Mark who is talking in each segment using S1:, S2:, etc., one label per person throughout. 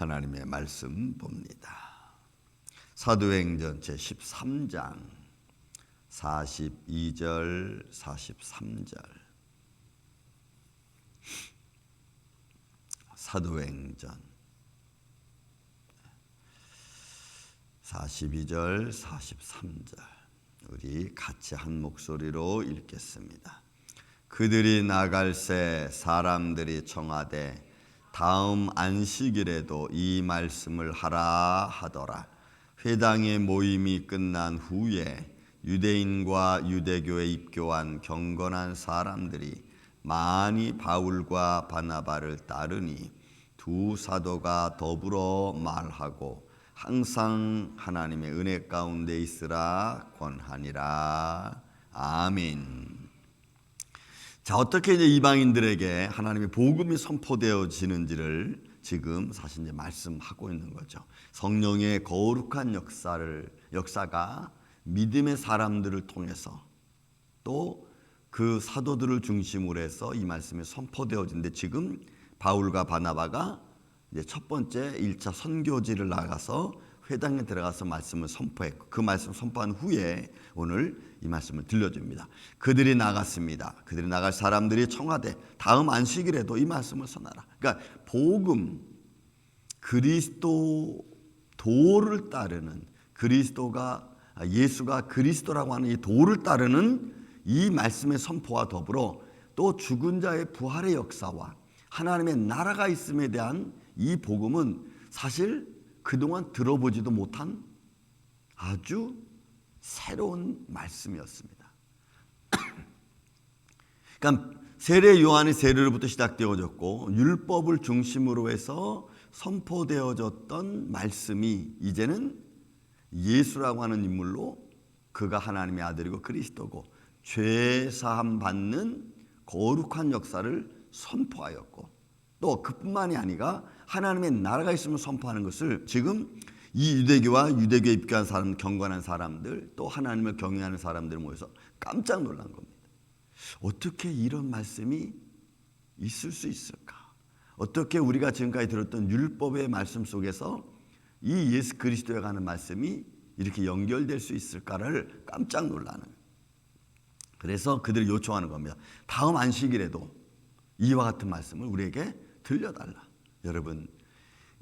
S1: 하나님의 말씀 봅니다. 사도행전 제 13장 42절 43절 사도행전 42절 43절 우리 같이 한 목소리로 읽겠습니다. 그들이 나갈 새 사람들이 청하되 다음 안식일에도 이 말씀을 하라 하더라. 회당의 모임이 끝난 후에 유대인과 유대교에 입교한 경건한 사람들이 많이 바울과 바나바를 따르니 두 사도가 더불어 말하고 항상 하나님의 은혜 가운데 있으라 권하니라. 아멘. 자, 어떻게 이제 이방인들에게 하나님의 복음이 선포되어지는지를 지금 사실 이제 말씀하고 있는 거죠. 성령의 거룩한 역사를 역사가 믿음의 사람들을 통해서 또 그 사도들을 중심으로 해서 이 말씀이 선포되어지는데 지금 바울과 바나바가 이제 첫 번째 1차 선교지를 나가서 회당에 들어가서 말씀을 선포했고 그 말씀 선포한 후에 오늘 이 말씀을 들려줍니다. 그들이 나갔습니다. 그들이 나갈 사람들이 청와대 다음 안식일에도 이 말씀을 전하라. 그러니까 복음 그리스도 도를 따르는 그리스도가 예수가 그리스도라고 하는 이 도를 따르는 이 말씀의 선포와 더불어 또 죽은 자의 부활의 역사와 하나님의 나라가 있음에 대한 이 복음은 사실 그동안 들어보지도 못한 아주 새로운 말씀이었습니다. 그러니까 세례 요한의 세례로부터 시작되어졌고 율법을 중심으로 해서 선포되어졌던 말씀이 이제는 예수라고 하는 인물로 그가 하나님의 아들이고 그리스도고 죄 사함 받는 거룩한 역사를 선포하였고 또 그뿐만이 아니라 하나님의 나라가 있음을 선포하는 것을 지금 이 유대교와 유대교에 입교한 사람, 경건한 사람들, 또 하나님을 경외하는 사람들 모여서 깜짝 놀란 겁니다. 어떻게 이런 말씀이 있을 수 있을까? 어떻게 우리가 지금까지 들었던 율법의 말씀 속에서 이 예수 그리스도에 관한 말씀이 이렇게 연결될 수 있을까를 깜짝 놀라는. 그래서 그들이 요청하는 겁니다. 다음 안식일에도 이와 같은 말씀을 우리에게 들려달라. 여러분,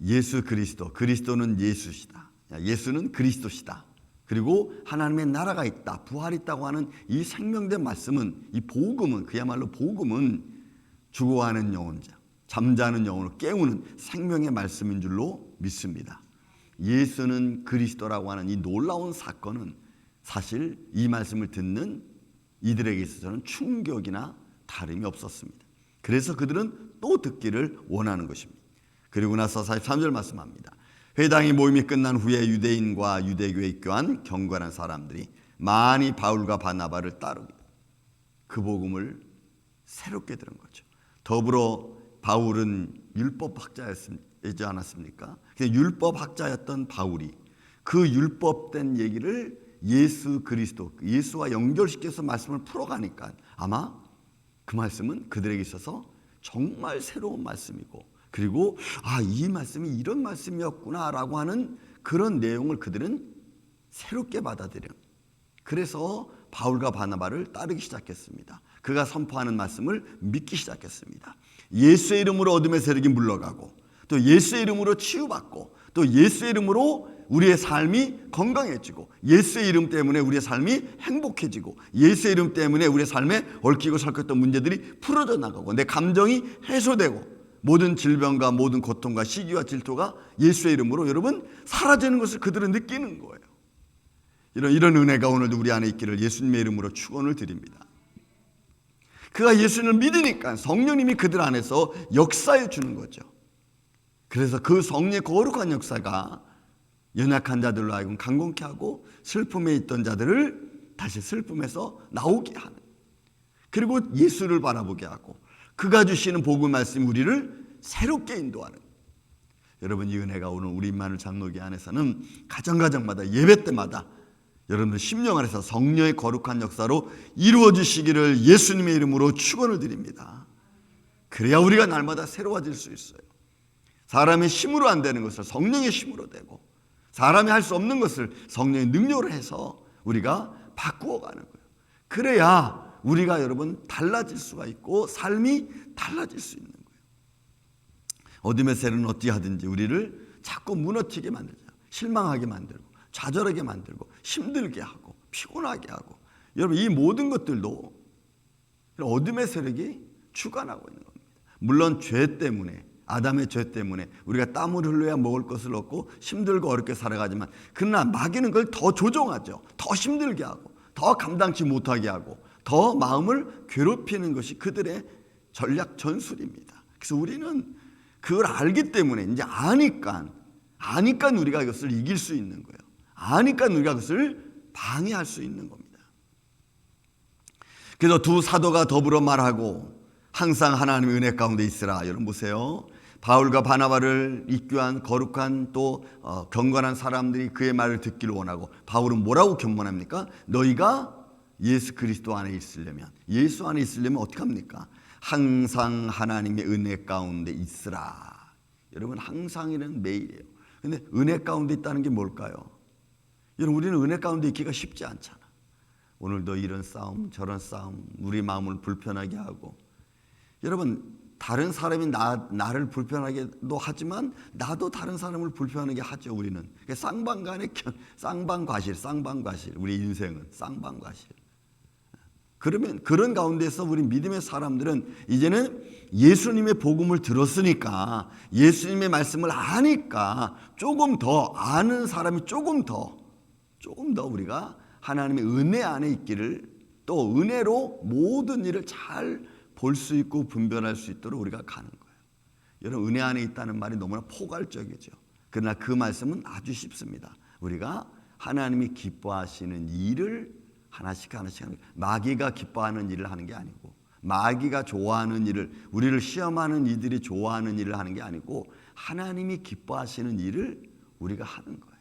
S1: 예수 그리스도, 그리스도는 예수시다. 예수는 그리스도시다. 그리고 하나님의 나라가 있다, 부활이 있다고 하는 이 생명된 말씀은 이 복음은 그야말로 복음은 죽어가는 영혼자, 잠자는 영혼을 깨우는 생명의 말씀인 줄로 믿습니다. 예수는 그리스도라고 하는 이 놀라운 사건은 사실 이 말씀을 듣는 이들에게 있어서는 충격이나 다름이 없었습니다. 그래서 그들은 또 듣기를 원하는 것입니다. 그리고 나서 43절 말씀합니다. 회당이 모임이 끝난 후에 유대인과 유대교에 입교한 경건한 사람들이 많이 바울과 바나바를 따르고 그 복음을 새롭게 들은 거죠. 더불어 바울은 율법 학자였지 않았습니까? 율법 학자였던 바울이 그 율법된 얘기를 예수 그리스도, 예수와 연결시켜서 말씀을 풀어가니까 아마 그 말씀은 그들에게 있어서 정말 새로운 말씀이고 그리고 아, 이 말씀이 이런 말씀이었구나라고 하는 그런 내용을 그들은 새롭게 받아들여. 그래서 바울과 바나바를 따르기 시작했습니다. 그가 선포하는 말씀을 믿기 시작했습니다. 예수의 이름으로 어둠의 세력이 물러가고 또 예수의 이름으로 치유받고 또 예수의 이름으로 우리의 삶이 건강해지고 예수의 이름 때문에 우리의 삶이 행복해지고 예수의 이름 때문에 우리의 삶에 얽히고 설켰던 문제들이 풀어져 나가고 내 감정이 해소되고 모든 질병과 모든 고통과 시기와 질투가 예수의 이름으로 여러분 사라지는 것을 그들은 느끼는 거예요. 이런 이런 은혜가 오늘도 우리 안에 있기를 예수님의 이름으로 축원을 드립니다. 그가 예수님을 믿으니까 성령님이 그들 안에서 역사해 주는 거죠. 그래서 그 성령의 거룩한 역사가 연약한 자들로 하여금 강건케 하고 슬픔에 있던 자들을 다시 슬픔에서 나오게 하는 그리고 예수를 바라보게 하고 그가 주시는 복음 말씀 우리를 새롭게 인도하는 여러분 이 은혜가 오늘 우리 만을 장로교 안에서는 가정가정마다 예배 때마다 여러분들 심령 안에서 성령의 거룩한 역사로 이루어 주시기를 예수님의 이름으로 축원을 드립니다. 그래야 우리가 날마다 새로워질 수 있어요. 사람의 힘으로 안 되는 것을 성령의 힘으로 되고 사람이 할 수 없는 것을 성령의 능력으로 해서 우리가 바꾸어 가는 거예요. 그래야 우리가 여러분 달라질 수가 있고 삶이 달라질 수 있는 거예요. 어둠의 세는 어찌 하든지 우리를 자꾸 무너뜨게 만들죠. 실망하게 만들고 좌절하게 만들고 힘들게 하고 피곤하게 하고 여러분 이 모든 것들도 어둠의 세력이 주관하고 있는 겁니다. 물론 죄 때문에 아담의 죄 때문에 우리가 땀을 흘려야 먹을 것을 얻고 힘들고 어렵게 살아가지만 그러나 마귀는 그걸 더 조종하죠. 더 힘들게 하고 더 감당치 못하게 하고 더 마음을 괴롭히는 것이 그들의 전략 전술입니다. 그래서 우리는 그걸 알기 때문에 이제 아니까 아니까 우리가 이것을 이길 수 있는 거예요. 아니까 우리가 그것을 방해할 수 있는 겁니다. 그래서 두 사도가 더불어 말하고 항상 하나님의 은혜 가운데 있으라. 여러분 보세요. 바울과 바나바를 입교한 거룩한 또 어, 경건한 사람들이 그의 말을 듣기를 원하고 바울은 뭐라고 견문합니까? 너희가 예수 그리스도 안에 있으려면 예수 안에 있으려면 어떻게 합니까? 항상 하나님의 은혜 가운데 있으라. 여러분 항상이는 매일이에요. 근데 은혜 가운데 있다는 게 뭘까요? 여러분 우리는 은혜 가운데 있기가 쉽지 않잖아. 오늘도 이런 싸움 저런 싸움 우리 마음을 불편하게 하고 여러분 다른 사람이 나, 나를 불편하게도 하지만 나도 다른 사람을 불편하게 하죠 우리는 쌍방간의 쌍방과실 쌍방과실 우리 인생은 쌍방과실 그러면 그런 가운데서 우리 믿음의 사람들은 이제는 예수님의 복음을 들었으니까 예수님의 말씀을 아니까 조금 더 아는 사람이 조금 더 조금 더 우리가 하나님의 은혜 안에 있기를 또 은혜로 모든 일을 잘 볼 수 있고 분별할 수 있도록 우리가 가는 거예요. 여러분 은혜 안에 있다는 말이 너무나 포괄적이죠. 그러나 그 말씀은 아주 쉽습니다. 우리가 하나님이 기뻐하시는 일을 하나씩 하나씩 하는 마귀가 기뻐하는 일을 하는 게 아니고 마귀가 좋아하는 일을 우리를 시험하는 이들이 좋아하는 일을 하는 게 아니고 하나님이 기뻐하시는 일을 우리가 하는 거예요.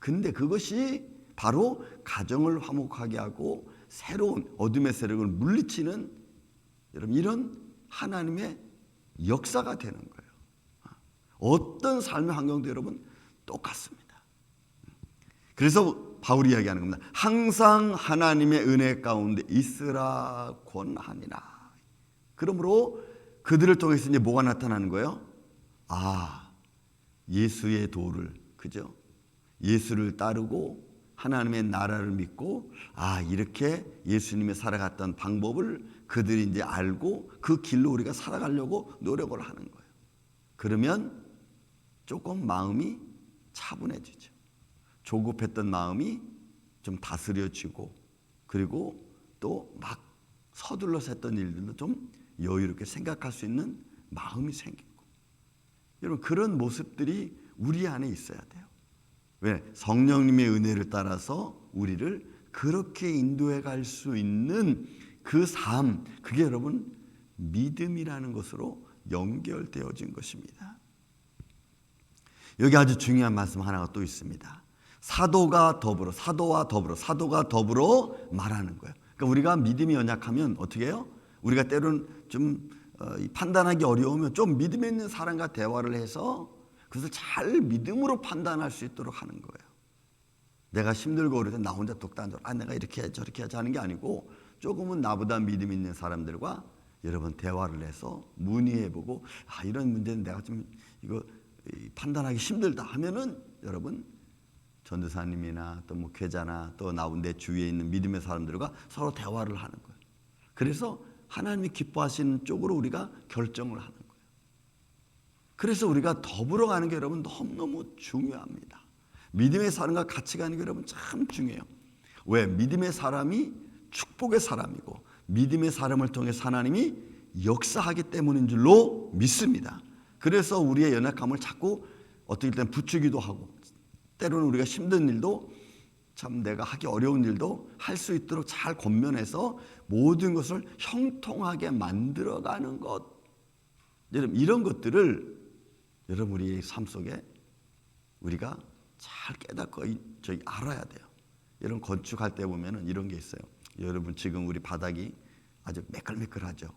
S1: 근데 그것이 바로 가정을 화목하게 하고 새로운 어둠의 세력을 물리치는 여러분 이런 하나님의 역사가 되는 거예요. 어떤 삶의 환경도 여러분 똑같습니다. 그래서 바울이 이야기하는 겁니다. 항상 하나님의 은혜 가운데 있으라 권하니라. 그러므로 그들을 통해서 이제 뭐가 나타나는 거예요? 아, 예수의 도를 그죠? 예수를 따르고 하나님의 나라를 믿고 아 이렇게 예수님이 살아갔던 방법을 그들이 이제 알고 그 길로 우리가 살아가려고 노력을 하는 거예요. 그러면 조금 마음이 차분해지죠. 조급했던 마음이 좀 다스려지고 그리고 또 막 서둘러서 했던 일들도 좀 여유롭게 생각할 수 있는 마음이 생기고 여러분 그런 모습들이 우리 안에 있어야 돼요. 왜? 성령님의 은혜를 따라서 우리를 그렇게 인도해 갈 수 있는 그 삶, 그게 여러분 믿음이라는 것으로 연결되어진 것입니다. 여기 아주 중요한 말씀 하나가 또 있습니다. 사도가 더불어, 사도와 더불어, 사도가 더불어 말하는 거예요. 그러니까 우리가 믿음이 연약하면 어떻게 해요? 우리가 때로는 좀 어, 판단하기 어려우면 좀 믿음 있는 사람과 대화를 해서 그것을 잘 믿음으로 판단할 수 있도록 하는 거예요. 내가 힘들고 그럴 때나 혼자 독단적으로 아 내가 이렇게 해 저렇게 하지 하는 게 아니고 조금은 나보다 믿음 있는 사람들과 여러분 대화를 해서 문의해보고 아 이런 문제는 내가 좀 이거 판단하기 힘들다 하면은 여러분 전도사님이나 또뭐 괴자나 또 나온 내 주위에 있는 믿음의 사람들과 서로 대화를 하는 거예요. 그래서 하나님이 기뻐하시는 쪽으로 우리가 결정을 하는 거예요. 그래서 우리가 더불어 가는 게 여러분 너무너무 중요합니다. 믿음의 사람과 같이 가는 게 여러분 참 중요해요. 왜? 믿음의 사람이 축복의 사람이고 믿음의 사람을 통해 하나님이 역사하기 때문인 줄로 믿습니다. 그래서 우리의 연약함을 자꾸 어떻게 때 부추기도 하고 때로는 우리가 힘든 일도 참 내가 하기 어려운 일도 할 수 있도록 잘 권면해서 모든 것을 형통하게 만들어가는 것. 여러분 이런 것들을 여러분 우리의 삶 속에 우리가 잘 깨닫고 저기 알아야 돼요. 여러분 건축할 때 보면은 이런 게 있어요. 여러분 지금 우리 바닥이 아주 매끌매끌하죠.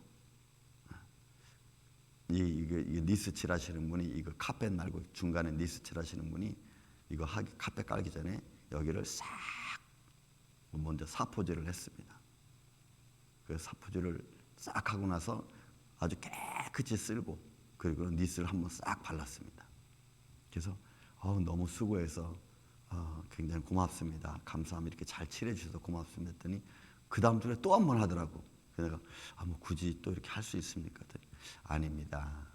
S1: 이 이거, 이거 니스 칠 하시는 분이 이거 카펫 말고 중간에 니스 칠 하시는 분이 이거 하기 카펫 깔기 전에 여기를 싹 먼저 사포질을 했습니다. 그 사포질을 싹 하고 나서 아주 깨끗이 쓸고 그리고 니스를 한번 싹 발랐습니다. 그래서 어, 너무 수고해서 어, 굉장히 고맙습니다. 감사합니다. 이렇게 잘 칠해 주셔서 고맙습니다. 했더니 그 다음 주에 또 한 번 하더라고. 그래서 내가 아, 뭐 굳이 또 이렇게 할 수 있습니까? 아닙니다.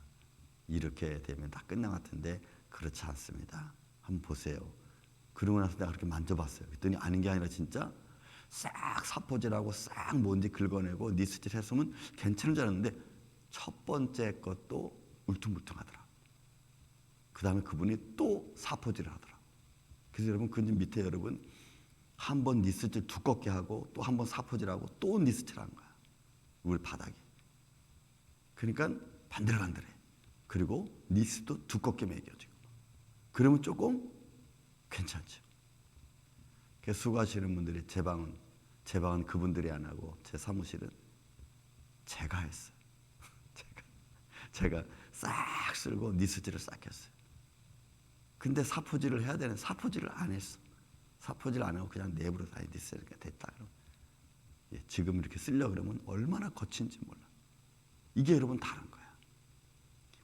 S1: 이렇게 되면 다 끝난 것 같은데 그렇지 않습니다. 한번 보세요. 그러고 나서 내가 그렇게 만져봤어요. 그랬더니 아닌 게 아니라 진짜 싹 사포질하고 싹 먼지 긁어내고 니스질 했으면 괜찮은 줄 알았는데 첫 번째 것도 울퉁불퉁하더라. 그 다음에 그분이 또 사포질을 하더라. 그래서 여러분 그 밑에 여러분 한 번 니스질 두껍게 하고 또 한 번 사포질하고 또 니스질 한 거야. 우리 바닥에. 그러니까 반들반들해. 그리고 니스도 두껍게 매겨지고. 그러면 조금 괜찮죠. 그 수고하시는 분들이 제 방은 제 방은 그분들이 안 하고 제 사무실은 제가 했어요. 제가 제가 싹 쓸고 니스질을 싹 했어요. 근데 사포질을 해야 되는 사포질을 안 했어. 사포질 안 하고 그냥 내부로 다 니스가 됐다. 예, 지금 이렇게 쓰려 그러면 얼마나 거친지 몰라. 이게 여러분 다른 거야.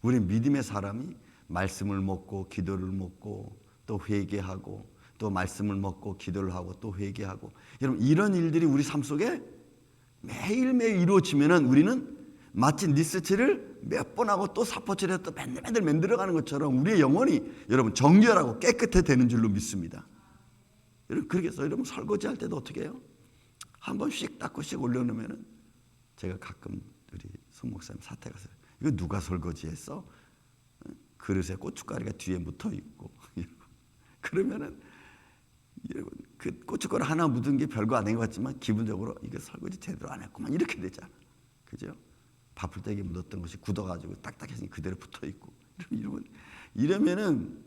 S1: 우리 믿음의 사람이 말씀을 먹고 기도를 먹고 또 회개하고 또 말씀을 먹고 기도를 하고 또 회개하고 여러분 이런 일들이 우리 삶 속에 매일매일 이루어지면은 우리는 마치 니스치를 몇 번 하고 또 사포질해 또 맨날 맨날 만들어가는 것처럼 우리의 영혼이 여러분 정결하고 깨끗해 되는 줄로 믿습니다. 여러분 그렇게 해서 여러분 설거지 할 때도 어떻게 해요? 한 번 씩 닦고 씩 올려놓으면은 제가 가끔 우리 손 목사님 사태 가서 이거 누가 설거지했어? 그릇에 고춧가루가 뒤에 묻어 있고 그러면은 여러분 그 고춧가루 하나 묻은 게 별거 아닌 것 같지만 기분적으로 이거 설거지 제대로 안 했구만 이렇게 되잖아, 그죠? 밥풀떼기 묻었던 것이 굳어가지고 딱딱해서 그대로 붙어 있고 이러면 이러면은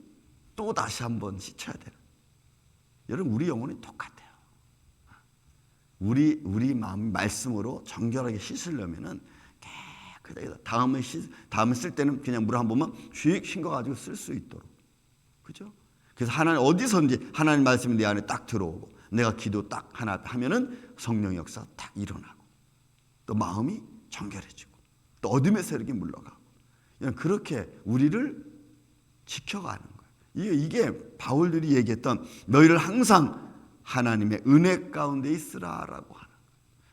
S1: 또 다시 한번 씻어야 되는. 여러분 우리 영혼이 똑같아요. 우리 우리 마음 말씀으로 정결하게 씻으려면은 깨끗하게 다음에 씻 다음에 쓸 때는 그냥 물 한 번만 휙 헹궈 가지고 쓸 수 있도록 그죠? 그래서 하나님 어디서든지 하나님 말씀이 내 안에 딱 들어오고 내가 기도 딱 하나 하면은 성령 역사 딱 일어나고 또 마음이 정결해지고 또 어둠의 세력이 물러가고 그냥 그렇게 우리를 지켜가는 거예요. 이게, 이게 바울들이 얘기했던 너희를 항상 하나님의 은혜 가운데 있으라라고 하는.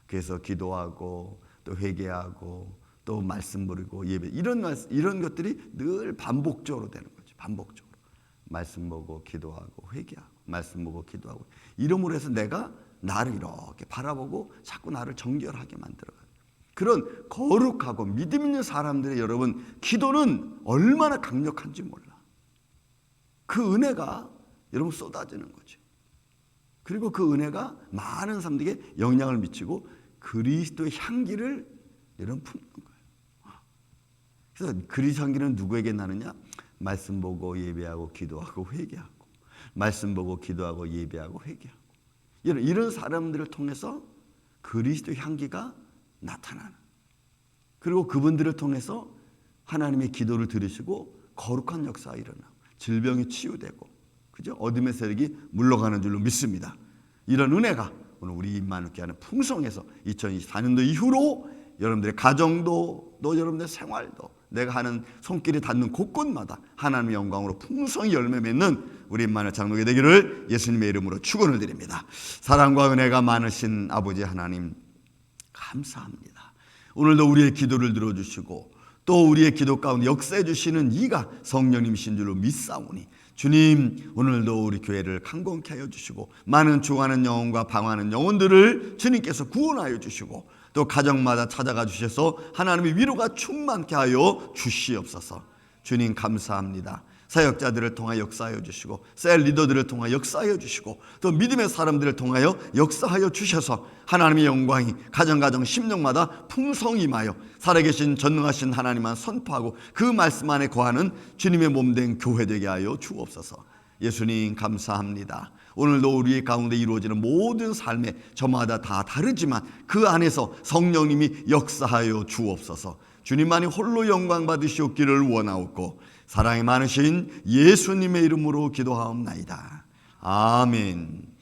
S1: 그래서 기도하고 또 회개하고 또 말씀 부르고 예배 이런 말씀, 이런 것들이 늘 반복적으로 되는 거죠. 반복적으로 말씀 보고 기도하고 회개하고 말씀 보고 기도하고 이름으로 해서 내가 나를 이렇게 바라보고 자꾸 나를 정결하게 만들어가요. 그런 거룩하고 믿음 있는 사람들의 여러분 기도는 얼마나 강력한지 몰라. 그 은혜가 여러분 쏟아지는 거죠. 그리고 그 은혜가 많은 사람들에게 영향을 미치고 그리스도의 향기를 여러분 품는. 그래서 그리스도 향기는 누구에게 나느냐? 말씀 보고 예배하고 기도하고 회개하고 말씀 보고 기도하고 예배하고 회개하고 이런 이런 사람들을 통해서 그리스도의 향기가 나타나는 그리고 그분들을 통해서 하나님의 기도를 들으시고 거룩한 역사가 일어나고 질병이 치유되고 그죠? 어둠의 세력이 물러가는 줄로 믿습니다. 이런 은혜가 오늘 우리 임마누께 하는 풍성해서 2024년도 이후로 여러분들의 가정도 또 여러분들의 생활도 내가 하는 손길이 닿는 곳곳마다 하나님의 영광으로 풍성히 열매 맺는 우리 임마누 장로게 되기를 예수님의 이름으로 축원을 드립니다. 사랑과 은혜가 많으신 아버지 하나님 감사합니다. 오늘도 우리의 기도를 들어주시고 또 우리의 기도 가운데 역사해 주시는 이가 성령님이신 줄로 믿사오니 주님 오늘도 우리 교회를 강건케 하여 주시고 많은 죽어가는 영혼과 방황하는 영혼들을 주님께서 구원하여 주시고 또 가정마다 찾아가 주셔서 하나님의 위로가 충만케 하여 주시옵소서. 주님 감사합니다. 사역자들을 통하여 역사하여 주시고 셀 리더들을 통하여 역사하여 주시고 또 믿음의 사람들을 통하여 역사하여 주셔서 하나님의 영광이 가정가정 심령마다 풍성히 임하여 살아계신 전능하신 하나님만 선포하고 그 말씀 안에 거하는 주님의 몸 된 교회 되게 하여 주옵소서. 예수님 감사합니다 오늘도 우리 가운데 이루어지는 모든 삶에 저마다 다 다르지만 그 안에서 성령님이 역사하여 주옵소서 주님만이 홀로 영광 받으시옵기를 원하옵고 사랑이 많으신 예수님의 이름으로 기도하옵나이다. 아멘.